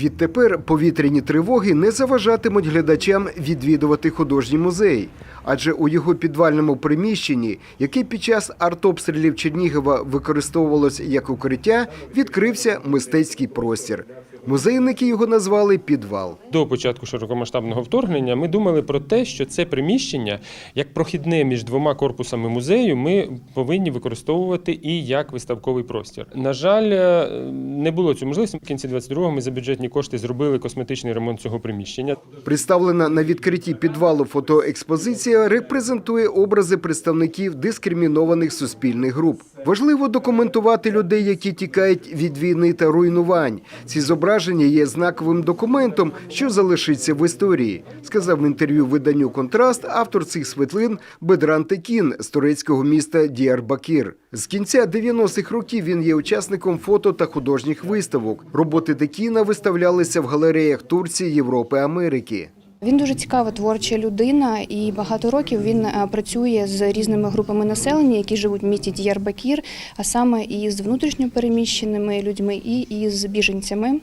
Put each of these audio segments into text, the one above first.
Відтепер повітряні тривоги не заважатимуть глядачам відвідувати художній музей, адже у його підвальному приміщенні, яке під час артобстрілів Чернігова використовувалось як укриття, відкрився мистецький простір. Музейники його назвали підвал. До початку широкомасштабного вторгнення ми думали про те, що це приміщення як прохідне між двома корпусами музею ми повинні використовувати і як виставковий простір. На жаль, е, не було цього можливості. В кінці 22-го ми за бюджетні кошти зробили косметичний ремонт цього приміщення. Представлена на відкритті підвалу фотоекспозиція репрезентує образи представників дискримінованих суспільних груп. Важливо документувати людей, які тікають від війни та руйнувань. Ці зображення є знаковим документом, що залишиться в історії, сказав в інтерв'ю виданню Контраст автор цих світлин Бедран Текін з турецького міста Діарбакір. З кінця 90-х років він є учасником фото та художніх виставок. Роботи Текіна виставлялися в галереях Турції, Європи, Америки. Він дуже цікава творча людина, і багато років він е, працює з різними групами населення, які живуть в місті Діярбакір, а саме і з внутрішньопереміщеними людьми, і із біженцями.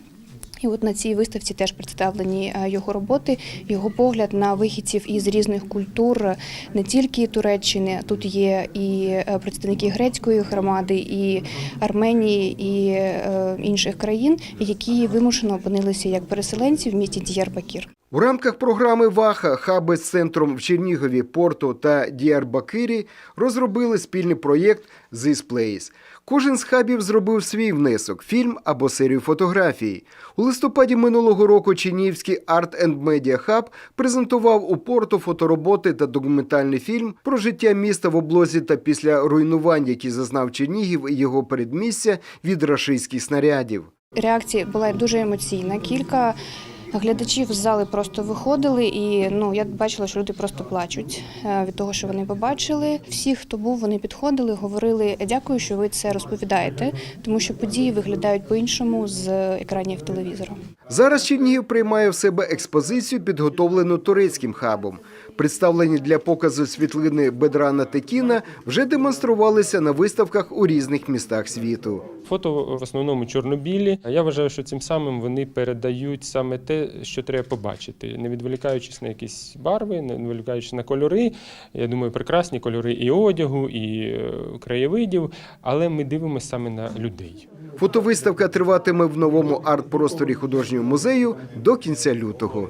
І от на цій виставці теж представлені е, його роботи, його погляд на вихідців із різних культур, не тільки Туреччини. Тут є і е, представники грецької громади, і Арменії, і інших країн, які вимушено опинилися як переселенці в місті Діярбакір. У рамках програми ВАХА хаби з центром в Чернігові, Порту та Діарбакирі розробили спільний проєкт «This Place». Кожен з хабів зробив свій внесок, фільм або серію фотографій. У листопаді минулого року Чернігівський Art and Media Hub презентував у порту фотороботи та документальний фільм про життя міста в облозі та після руйнувань, які зазнав Чернігів і його передмістя від рашистських снарядів. Реакція була дуже емоційна. Кілька глядачів з зали просто виходили, і ну я бачила, що люди просто плачуть е, від того, що вони побачили. Всі, хто був, вони підходили, говорили дякую, що ви це розповідаєте, тому що події виглядають по-іншому з екранів телевізора. Зараз Чернігів приймає в себе експозицію, підготовлену турецьким хабом. Представлені для показу світлини Бедрана Текіна вже демонструвалися на виставках у різних містах світу. Фото в основному чорнобілі. Я вважаю, що цим самим вони передають саме те, що треба побачити, не відволікаючись на якісь барви, не відволікаючись на кольори. Я думаю, прекрасні кольори і одягу, і е, краєвидів, але ми дивимося саме на людей. Фотовиставка триватиме в новому арт-просторі художнього музею до кінця лютого.